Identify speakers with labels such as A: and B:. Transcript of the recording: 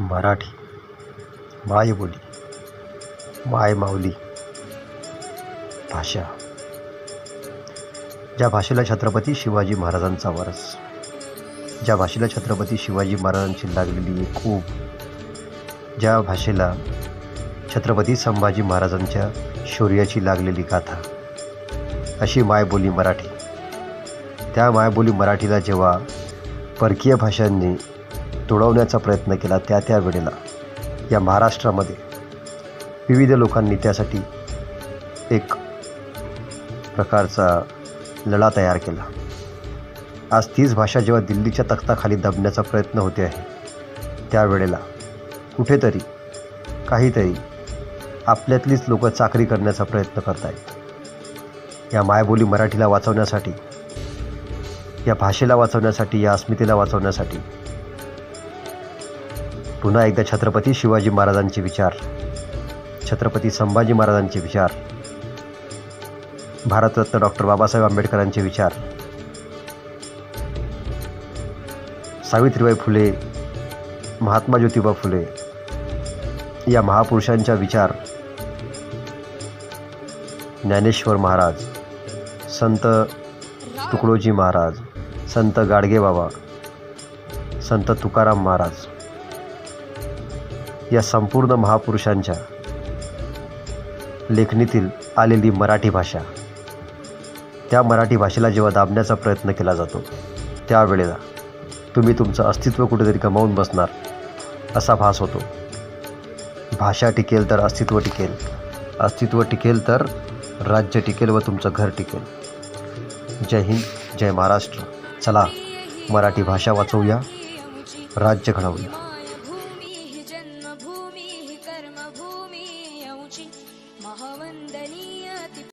A: मराठी मायबोली मायमाऊली भाषा. ज्या भाषेला छत्रपती शिवाजी महाराजांचा वारस ज्या भाषेला छत्रपती शिवाजी महाराजांची लागलेली एक खूप ज्या भाषेला छत्रपती संभाजी महाराजांच्या शौर्याची लागलेली गाथा अशी मायबोली मराठी. त्या मायबोली मराठीला जेव्हा परकीय भाषांनी तुडवण्याचा प्रयत्न केला त्या त्या वेळेला. या महाराष्ट्रामध्ये विविध लोकांनी त्यासाठी एक प्रकारचा लढा तयार केला. आज तीच भाषा जेव्हा दिल्लीच्या तख्ताखाली दबण्याचा प्रयत्न होते आहे त्यावेळेला कुठेतरी काहीतरी आपल्यातलीच लोक चाकरी करण्याचा प्रयत्न करत आहेत या मायबोली मराठीला वाचवण्यासाठी या भाषेला वाचवण्यासाठी या अस्मितेला वाचवण्यासाठी पुन्हा एकदा छत्रपती शिवाजी महाराजांचे विचार. छत्रपती संभाजी महाराजांचे विचार. भारतरत्न डॉक्टर बाबासाहेब आंबेडकरांचे विचार. सावित्रीबाई फुले महात्मा ज्योतिबा फुले या महापुरुषांचा विचार. ज्ञानेश्वर महाराज संत तुकडोजी महाराज संत गाडगे बाबा संत तुकाराम महाराज. या संपूर्ण महापुरुषांच्या लेखणीतील आलेली मराठी भाषा. त्या मराठी भाषेला जेव्हा दाबण्याचा प्रयत्न केला जातो त्यावेळेला तुम्ही तुमचं अस्तित्व कुठेतरी गमावून बसणार असा भास होतो. भाषा टिकेल तर अस्तित्व टिकेल अस्तित्व टिकेल तर राज्य टिकेल व तुमचं घर टिकेल. जय हिंद जय महाराष्ट्र. चला मराठी भाषा वाचवूया राज्य घडवूया.
B: भूमेौचि महवन्दनीयति